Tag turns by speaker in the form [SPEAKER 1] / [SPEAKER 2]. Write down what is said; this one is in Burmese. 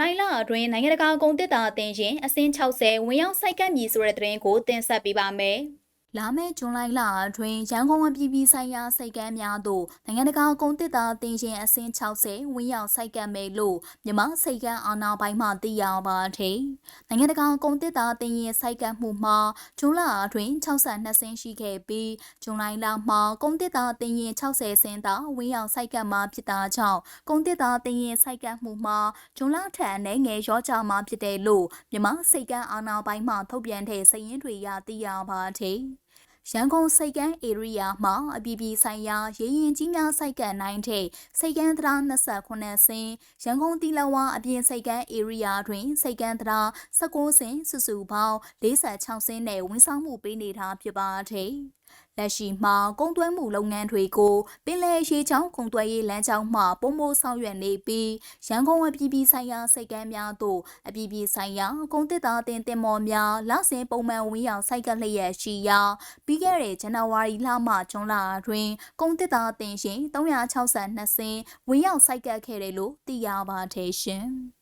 [SPEAKER 1] လိုင်လအတွင်းနိုင်ငံတကာကုန်တစ်တာအသင်းရှင်အစင်း60ဝင်ရောက်စိုက်ကပ်မည်ဆိုတဲ့သတင်းကိုတင်ဆက်ပေးပါမယ်။ လာမယ့်ဇွန်လလအတွင်းရန်ကုန်အပြည်ပြည်ဆိုင်ရာစိတ်ကမ်းများသို့နိုင်ငံတကာကုန်တစ်တာအသင်းရှင်အစင်း60ဝင်ရောက်စိုက်ကပ်မယ်လို့မြန်မာစိတ်ကမ်းအာဏာပိုင်မှသိရပါတယ်။နိုင်ငံတကာကုန်တစ်တာအသင်းရဲ့စိုက်ကပ်မှုမှာဇွန်လအတွင်း62ဆင်းရှိခဲ့ပြီးဇွန်လလမှာကုန်တစ်တာအသင်းရဲ့60ဆင်းသာဝင်ရောက်စိုက်ကပ်မှာဖြစ်တာကြောင့်ကုန်တစ်တာအသင်းရဲ့စိုက်ကပ်မှုမှာဇွန်လထက်အနေငယ်ရောကြမှာဖြစ်တယ်လို့မြန်မာစိတ်ကမ်းအာဏာပိုင်မှထုတ်ပြန်တဲ့စာရင်းတွေရသိရပါတယ်။ ရန်ကုန်စိတ်ကမ်း area မှာအပြည်ပြည်ဆိုင်ရာရေရင်ကြီးများစိုက်ကမ်းနိုင်တဲ့စိတ်ကမ်းသရာ28ဆင်းရန်ကုန်တီလဝါအပြင်စိတ်ကမ်း area တွင်စိတ်ကမ်းသရာ19ဆင်းစုစုပေါင်း46ဆင်းနဲ့ဝန်ဆောင်မှုပေးနေတာဖြစ်ပါတယ်။ လက်ရှိမှာကုန်သွယ်မှုလုပ်ငန်းတွေကိုပင်လယ်ရေချောင်းကုန်သွယ်ရေးလမ်းကြောင်းမှပုံမိုးဆောင်ရွက်နေပြီးရန်ကုန်အပြည်ပြည်ဆိုင်ရာစိတ်ကမ်းများသို့အပြည်ပြည်ဆိုင်ရာကုန်တစ်သားတင်တင်မော်များလစဉ်ပုံမှန်ဝင်ရောက်စိုက်ကလျက်ရှိရာပြီးခဲ့တဲ့ဇန်နဝါရီလမှဇွန်လအတွင်းကုန်တစ်သားတင်ရှင်362ဆင်းဝင်ရောက်စိုက်ကခဲ့တယ်လို့သိရပါတယ်ရှင်။